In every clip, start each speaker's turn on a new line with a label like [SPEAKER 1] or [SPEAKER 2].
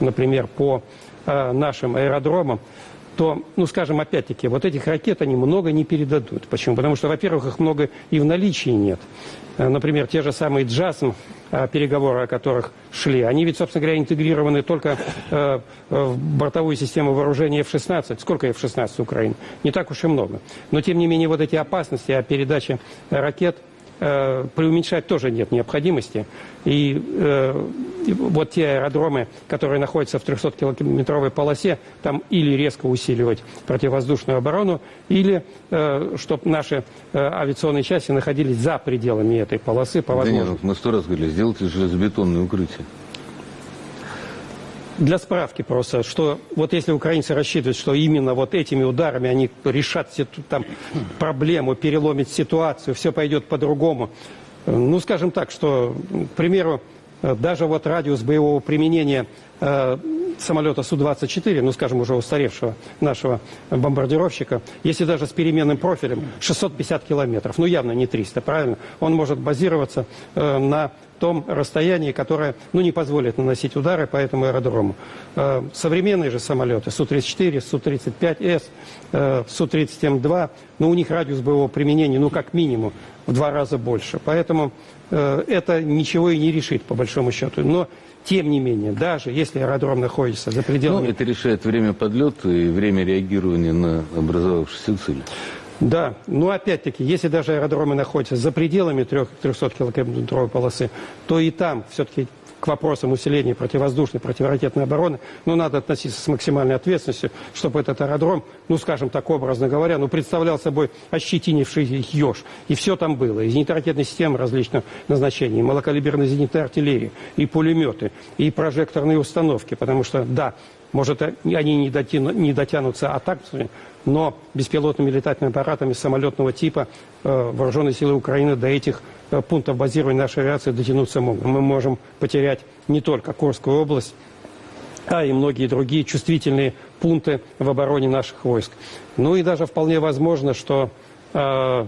[SPEAKER 1] например, по э, нашим аэродромам, то, ну, скажем, опять-таки, вот этих ракет они много не передадут. Почему? Потому что, во-первых, их много и в наличии нет. Э, Например, те же самые «Джасм», э, переговоры о которых шли, они ведь, собственно говоря, интегрированы только в бортовую систему вооружения F-16. Сколько F-16 Украины? Не так уж и много. Но, тем не менее, вот эти опасности о передаче ракет э, преуменьшать тоже нет необходимости. И, э, и вот те аэродромы, которые находятся в 300-километровой полосе, там или резко усиливать противовоздушную оборону, или чтобы наши э, авиационные части находились за пределами этой полосы по
[SPEAKER 2] Да нет,
[SPEAKER 1] возможности.
[SPEAKER 2] вот мы сто раз говорили, сделайте железобетонное укрытие.
[SPEAKER 1] Для справки просто, что вот если украинцы рассчитывают, что именно вот этими ударами они решат ситу- там, проблему, переломят ситуацию, все пойдет по-другому. Э, Ну, скажем так, что, м, к примеру, э, даже вот радиус боевого применения э, самолета Су-24, ну, скажем, уже устаревшего нашего бомбардировщика, если даже с переменным профилем, 650 километров, ну, явно не 300, правильно? Он может базироваться э, на том расстоянии, которое ну, не позволит наносить удары по этому аэродрому. Э, Современные же самолеты Су-34, Су-35С, э, Су-37-2, ну, у них радиус боевого применения, ну, как минимум, в два раза больше. Поэтому э, это ничего и не решит, по большому счету. Но, тем не менее, даже если аэродром находится за
[SPEAKER 2] Ну,
[SPEAKER 1] пределами...
[SPEAKER 2] это решает время подлета и время реагирования на образовавшиеся цели.
[SPEAKER 1] Да, но опять-таки, если даже аэродромы находятся за пределами 300-километровой полосы, то и там все-таки к вопросам усиления противовоздушной, противоракетной обороны, ну, надо относиться с максимальной ответственностью, чтобы этот аэродром, ну, скажем так, образно говоря, ну, представлял собой ощетинивший еж. И все там было. И зенитно-ракетные системы различных назначений, и малокалиберная зенитная артиллерия, и пулеметы, и прожекторные установки. Потому что, да, может, они не, дотяну- не дотянутся атаками, но беспилотными летательными аппаратами самолетного типа э, вооруженные силы Украины до этих э, пунктов базирования нашей авиации дотянуться могут. Мы можем потерять не только Курскую область, а и многие другие чувствительные пункты в обороне наших войск. Ну и даже вполне возможно, что э,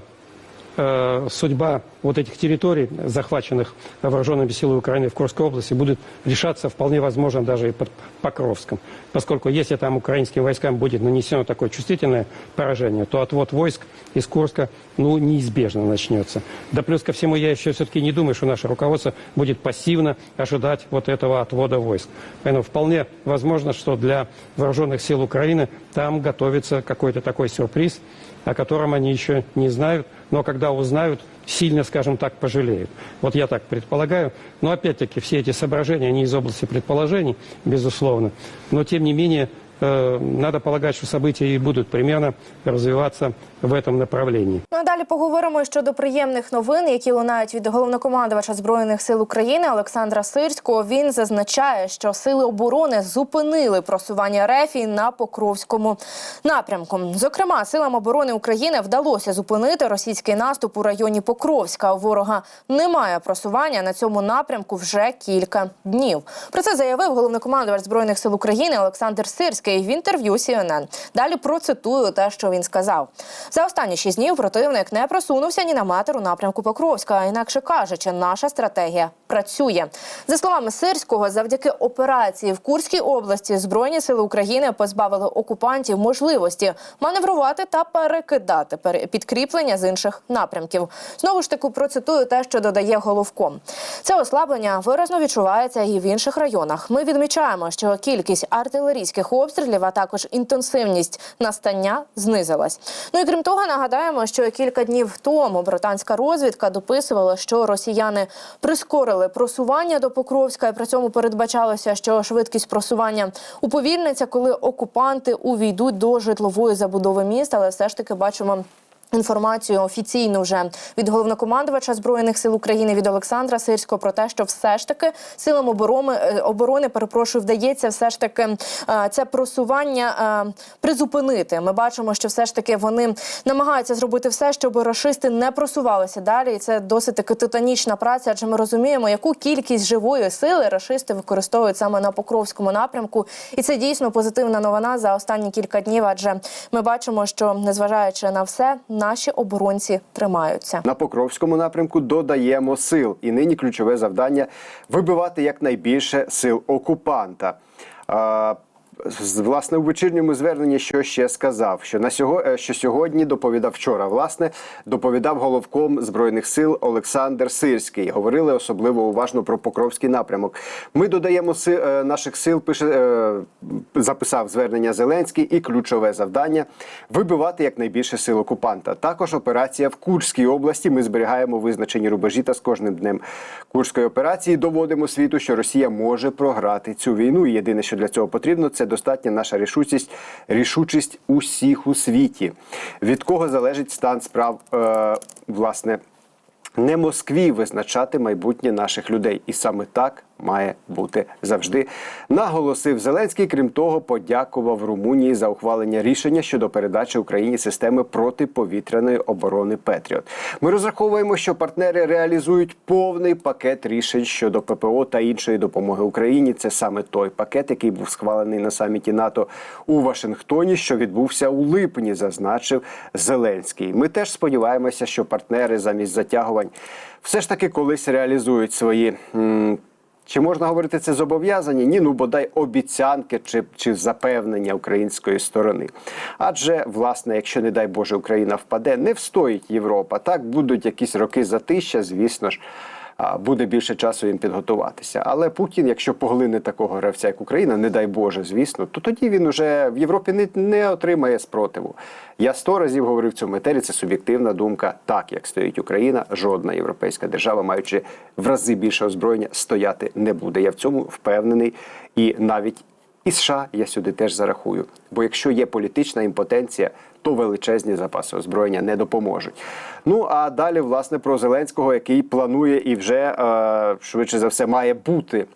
[SPEAKER 1] э, судьба вот этих территорий, захваченных вооруженными силами Украины в Курской области, будет решаться вполне возможно даже и под Покровском. Поскольку если там украинским войскам будет нанесено такое чувствительное поражение, то отвод войск из Курска ну, неизбежно начнется. Да плюс ко всему я еще все-таки не думаю, что наше руководство будет пассивно ожидать вот этого отвода войск. Поэтому вполне возможно, что для вооруженных сил Украины там готовится какой-то такой сюрприз, о котором они еще не знают, но когда узнают, сильно, скажем так, пожалеют. Вот я так предполагаю. Но опять-таки все эти соображения, они из области предположений, безусловно. Но тем не менее, надо полагать, что события и будут примерно развиваться в этом направлении.
[SPEAKER 3] Ну а далі поговоримо щодо приємних новин, які лунають від головнокомандувача збройних сил України Олександра Сирського. Він зазначає, що сили оборони зупинили просування рефій на Покровському напрямку. Зокрема, силам оборони України вдалося зупинити російський наступ у районі Покровська. У ворога немає просування на цьому напрямку вже кілька днів. Про це заявив головнокомандувач збройних сил України Олександр Сирський в інтерв'ю CNN. Далі процитую те, що він сказав. За останні шість днів противник не просунувся ні на метр у напрямку Покровська. Інакше кажучи, наша стратегія працює. За словами Сирського, завдяки операції в Курській області Збройні сили України позбавили окупантів можливості маневрувати та перекидати пере- підкріплення з інших напрямків. Знову ж таки процитую те, що додає головком. Це ослаблення виразно відчувається і в інших районах. Ми відмічаємо, що кількість артилерійських обстрілів, а також інтенсивність настання знизилась. Ну і крім того, нагадаємо, що кілька днів тому британська розвідка дописувала, що росіяни прискорили просування до Покровська, і при цьому передбачалося, що швидкість просування уповільниться, коли окупанти увійдуть до житлової забудови міста. Але все ж таки бачимо. Інформацію офіційну вже від головнокомандувача збройних сил України від Олександра Сирського про те, що все ж таки силам оборони е, оборони перепрошую, вдається все ж таки е, це просування е, призупинити. Ми бачимо, що все ж таки вони намагаються зробити все, щоб рашисти не просувалися далі. І це досить таки титанічна праця. Адже ми розуміємо, яку кількість живої сили рашисти використовують саме на Покровському напрямку. І це дійсно позитивна новина за останні кілька днів. Адже ми бачимо, що незважаючи на все, наші оборонці тримаються.
[SPEAKER 4] На Покровському напрямку додаємо сил, і нині ключове завдання вибивати якнайбільше сил окупанта. Власне, у вечірньому зверненні що ще сказав? Що на сього, е, що сьогодні доповідав вчора, власне, доповідав головком збройних сил Олександр Сирський. Говорили особливо уважно про Покровський напрямок. Ми додаємо си, е, наших сил. Пише е, записав звернення Зеленський, і ключове завдання вибивати якнайбільше сил окупанта. Також операція в Курській області. Ми зберігаємо визначені рубежі та з кожним днем Курської операції доводимо світу, що Росія може програти цю війну. І єдине, що для цього потрібно, це достатня наша рішучість, рішучість усіх у світі. Від кого залежить стан справ, е, власне, не Москві визначати майбутнє наших людей, і саме так має бути завжди. Наголосив Зеленський. Крім того, подякував Румунії за ухвалення рішення щодо передачі Україні системи протиповітряної оборони Петріот. Ми розраховуємо, що партнери реалізують повний пакет рішень щодо ППО та іншої допомоги Україні. Це саме той пакет, який був схвалений на саміті НАТО у Вашингтоні, що відбувся у липні, зазначив Зеленський. Ми теж сподіваємося, що партнери замість затягувань все ж таки колись реалізують свої. м, чи можна говорити це зобов'язання? Ні, ну бодай обіцянки чи, чи запевнення української сторони. Адже, власне, якщо не дай Боже Україна впаде, не встоїть Європа. Так будуть якісь роки затища, звісно ж. Буде більше часу їм підготуватися. Але Путін, якщо поглине такого гравця, як Україна, не дай Боже, звісно, то тоді він уже в Європі не, не отримає спротиву. Я сто разів говорив в цьому етері, це суб'єктивна думка. Так як стоїть Україна, жодна європейська держава, маючи в рази більше озброєння, стояти не буде. Я в цьому впевнений. І навіть і США я сюди теж зарахую. Бо якщо є політична імпотенція, то величезні запаси озброєння не допоможуть. Ну а далі, власне, про Зеленського, який планує і вже е, швидше за все має бути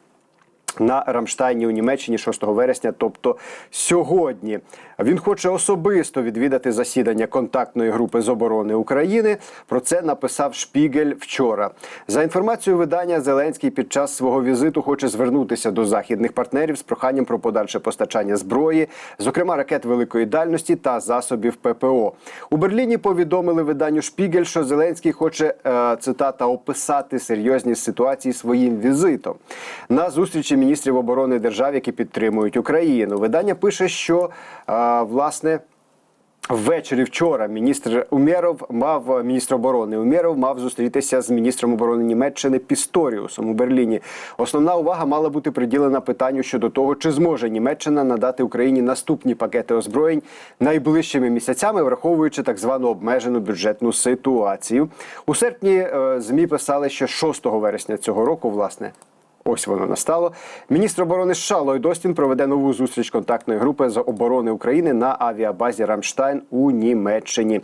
[SPEAKER 4] на Рамштайні у Німеччині 6 вересня, тобто сьогодні. Він хоче особисто відвідати засідання контактної групи з оборони України. Про це написав Шпігель вчора. За інформацією видання, Зеленський під час свого візиту хоче звернутися до західних партнерів з проханням про подальше постачання зброї, зокрема ракет великої дальності та засобів ППО. У Берліні повідомили виданню Шпігель, що Зеленський хоче е, цитата описати серйозність ситуації своїм візитом на зустрічі міністрів оборони держав, які підтримують Україну. Видання пише, що е, власне. Ввечері вчора міністр Умєров мав міністр оборони Умєров мав зустрітися з міністром оборони Німеччини Пісторіусом у Берліні. Основна увага мала бути приділена питанню щодо того, чи зможе Німеччина надати Україні наступні пакети озброєнь найближчими місяцями, враховуючи так звану обмежену бюджетну ситуацію. У серпні е, змі писали, що 6 вересня цього року, власне. Ось воно настало. Міністр оборони США Ллойд Остін проведе нову зустріч контактної групи з оборони України на авіабазі Рамштайн у Німеччині.